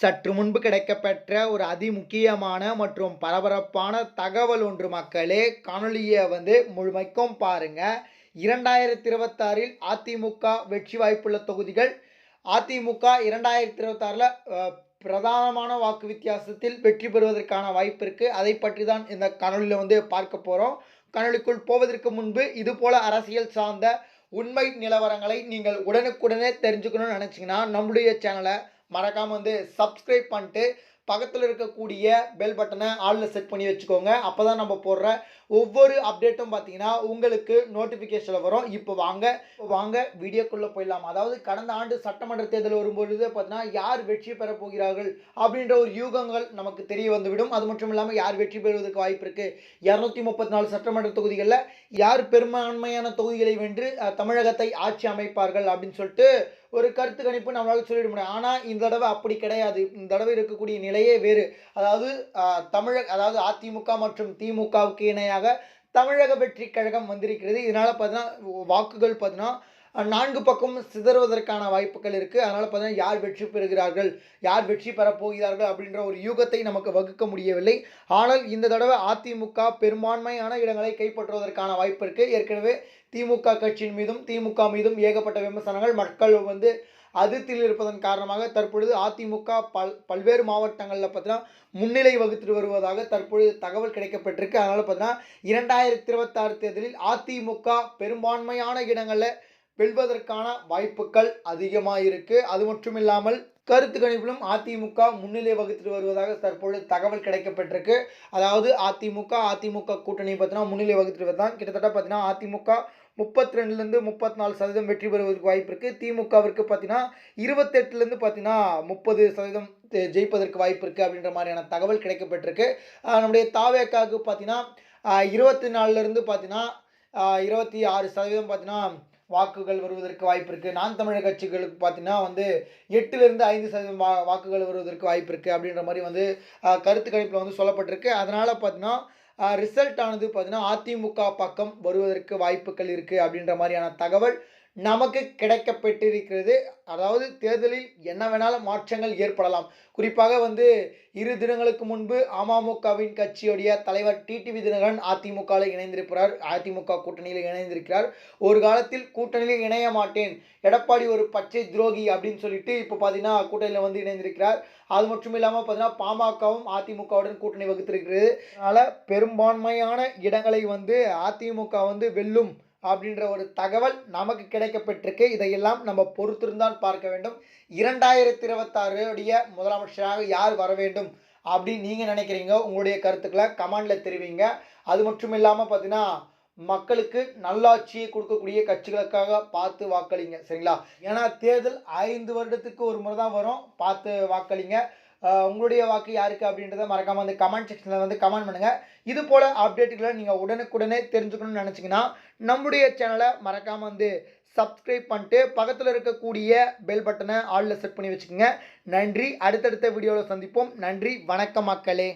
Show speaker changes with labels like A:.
A: சற்று முன்பு கிடைக்கப்பெற்ற ஒரு அதிமுக்கியமான மற்றும் பரபரப்பான தகவல் ஒன்று மக்களே காணொலியை வந்து முழுமைக்கும் பாருங்க. இரண்டாயிரத்தி இருபத்தாறில் அதிமுக வெற்றி வாய்ப்புள்ள தொகுதிகள் அதிமுக இரண்டாயிரத்தி இருபத்தாறில் பிரதானமான வாக்கு வித்தியாசத்தில் வெற்றி பெறுவதற்கான வாய்ப்பு இருக்குது அதை பற்றி தான் இந்த காணொளியில் வந்து பார்க்க போகிறோம் காணொளிக்குள் போவதற்கு முன்பு இது போல அரசியல் சார்ந்த உண்மை நிலவரங்களை நீங்கள் உடனுக்குடனே தெரிஞ்சுக்கணும்னு நினச்சிங்கன்னா நம்முடைய சேனலை மறக்காமல் வந்து சப்ஸ்கிரைப் பண்ணிட்டு பக்கத்தில் இருக்கக்கூடிய பெல் பட்டனை ஆளில் செட் பண்ணி வச்சுக்கோங்க. அப்போ தான் நம்ம போடுற ஒவ்வொரு அப்டேட்டும் பார்த்தீங்கன்னா உங்களுக்கு நோட்டிஃபிகேஷனில் வரும். இப்போ வாங்க வாங்க வீடியோக்குள்ளே போயிடலாம். அதாவது கடந்த ஆண்டு சட்டமன்ற தேர்தல் வரும்பொழுது பார்த்தீங்கன்னா யார் வெற்றி பெறப் போகிறார்கள் அப்படின்ற ஒரு யூகங்கள் நமக்கு தெரிய வந்துவிடும். அது மட்டும் இல்லாமல் யார் வெற்றி பெறுவதற்கு வாய்ப்பு இருக்குது இரநூத்தி முப்பத்தி நாலு சட்டமன்ற தொகுதிகளில் யார் பெரும்பான்மையான தொகுதிகளை வென்று தமிழகத்தை ஆட்சி அமைப்பார்கள் அப்படின்னு சொல்லிட்டு ஒரு கருத்து கணிப்பு நம்மளால சொல்லிட முடியும். ஆனால் இந்த தடவை அப்படி கிடையாது. இந்த தடவை இருக்கக்கூடிய நிலையே வேறு. அதாவது தமிழக அதாவது அதிமுக மற்றும் திமுகவுக்கு இணையாக தமிழக வெற்றி கழகம் வந்திருக்கிறது. இதனால் பார்த்தீங்கன்னா வாக்குகள் பார்த்தீங்கன்னா நான்கு பக்கம் சிதறுவதற்கான வாய்ப்புகள் இருக்குது அதனால் பார்த்தீங்கன்னா யார் வெற்றி பெறுகிறார்கள் யார் வெற்றி பெறப்போகிறார்கள் அப்படின்ற ஒரு யூகத்தை நமக்கு வகுக்க முடியவில்லை. ஆனால் இந்த தடவை அதிமுக பெரும்பான்மையான இடங்களை கைப்பற்றுவதற்கான வாய்ப்பு இருக்குது ஏற்கனவே திமுக கட்சியின் மீதும் திமுக மீதும் ஏகப்பட்ட விமர்சனங்கள். மக்கள் வந்து அதிருப்தியில் இருப்பதன் காரணமாக தற்பொழுது அதிமுக பல் பல்வேறு மாவட்டங்களில் பார்த்தீங்கன்னா முன்னிலை வகுத்து வருவதாக தற்பொழுது தகவல் கிடைக்கப்பட்டிருக்கு. அதனால் பார்த்தீங்கன்னா இரண்டாயிரத்தி இருபத்தாறு தேர்தலில் அதிமுக பெரும்பான்மையான இடங்களில் வெல்வதற்கான வாய்ப்புகள் அதிகமாக இருக்குது அது மட்டும் இல்லாமல் கருத்து கணிப்பிலும் அதிமுக முன்னிலை வகுத்துட்டு வருவதாக தற்பொழுது தகவல் கிடைக்கப்பட்டிருக்கு. அதாவது அதிமுக அதிமுக கூட்டணி பார்த்தீங்கன்னா முன்னிலை வகுத்துட்டு வருதான் கிட்டத்தட்ட பார்த்தீங்கன்னா அதிமுக முப்பத்தி ரெண்டுலேருந்து முப்பத்தி நாலு சதவீதம் வெற்றி பெறுவதற்கு வாய்ப்பு இருக்குது திமுகவிற்கு பார்த்தீங்கன்னா இருபத்தெட்டுலேருந்து பார்த்தீங்கன்னா முப்பது சதவீதம் ஜெயிப்பதற்கு வாய்ப்பு இருக்குது அப்படின்ற மாதிரியான தகவல் கிடைக்கப்பட்டிருக்கு. நம்முடைய தாவேக்காவுக்கு பார்த்தீங்கன்னா இருபத்தி நாலுலேருந்து பார்த்தீங்கன்னா இருபத்தி ஆறு சதவீதம் பார்த்தீங்கன்னா வாக்குகள் வருவதற்கு வாய்ப்பு இருக்குது நான் தமிழர் கட்சிகளுக்கு பார்த்தீங்கன்னா வந்து எட்டுலேருந்து ஐந்து சதவீதம் வா வாக்குகள் வருவதற்கு வாய்ப்பு இருக்குது அப்படின்ற மாதிரி வந்து கருத்து கணிப்பில் வந்து சொல்லப்பட்டிருக்கு. அதனால் பார்த்தீங்கன்னா ரிசல்ட் ஆனது பார்த்தீங்கன்னா அதிமுக பக்கம் வருவதற்கு வாய்ப்புகள் இருக்குது அப்படின்ற மாதிரியான தகவல் நமக்கு கிடைக்கப்பட்டிருக்கிறது. அதாவது தேர்தலில் என்ன வேணாலும் மாற்றங்கள் ஏற்படலாம். குறிப்பாக வந்து இரு தினங்களுக்கு முன்பு அமமுகவின் கட்சியுடைய தலைவர் டிடிவி தினகரன் அதிமுகவில் இணைந்திருக்கிறார். அதிமுக கூட்டணியில் இணைந்திருக்கிறார். ஒரு காலத்தில் கூட்டணியில் இணைய மாட்டேன். எடப்பாடி ஒரு பச்சை துரோகி அப்படின்னு சொல்லிட்டு இப்போ பார்த்தீங்கன்னா கூட்டணியில் வந்து இணைந்திருக்கிறார். அது மட்டும் இல்லாமல் பார்த்தீங்கன்னா பாமகவும் அதிமுகவுடன் கூட்டணி வகுத்திருக்கிறது. அதனால் பெரும்பான்மையான இடங்களை வந்து அதிமுக வந்து வெல்லும் அப்படின்ற ஒரு தகவல் நமக்கு கிடைக்கப்பட்டிருக்கு. இதையெல்லாம் நம்ம பொறுத்திருந்தான் பார்க்க வேண்டும். இரண்டாயிரத்தி இருபத்தாறுடைய முதலமைச்சராக யார் வர வேண்டும் அப்படின்னு நீங்கள் நினைக்கிறீங்க? உங்களுடைய கருத்துக்களை கமெண்டில் தெரிவிங்க. அது மட்டும் இல்லாமல் பார்த்தீங்கன்னா மக்களுக்கு நல்லாட்சியை கொடுக்கக்கூடிய கட்சிகளுக்காக பார்த்து வாக்களிங்க. சரிங்களா? ஏன்னா தேர்தல் ஐந்து வருடத்துக்கு ஒரு முறை தான் வரும். பார்த்து வாக்களிங்க. உங்களுடைய வாக்கு யாருக்கு அப்படின்றத மறக்காம வந்து கமெண்ட் செக்ஷனில் வந்து கமெண்ட் பண்ணுங்கள் இது போல் அப்டேட்டுகளை நீங்கள் உடனுக்குடனே தெரிஞ்சுக்கணும்னு நினச்சிங்கன்னா நம்முடைய சேனலை மறக்காமல் வந்து சப்ஸ்கிரைப் பண்ணிட்டு பக்கத்தில் இருக்கக்கூடிய பெல் பட்டனை ஆளில் செட் பண்ணி வச்சுக்கோங்க. நன்றி. அடுத்தடுத்த வீடியோவில் சந்திப்போம். நன்றி. வணக்கம் மக்களே.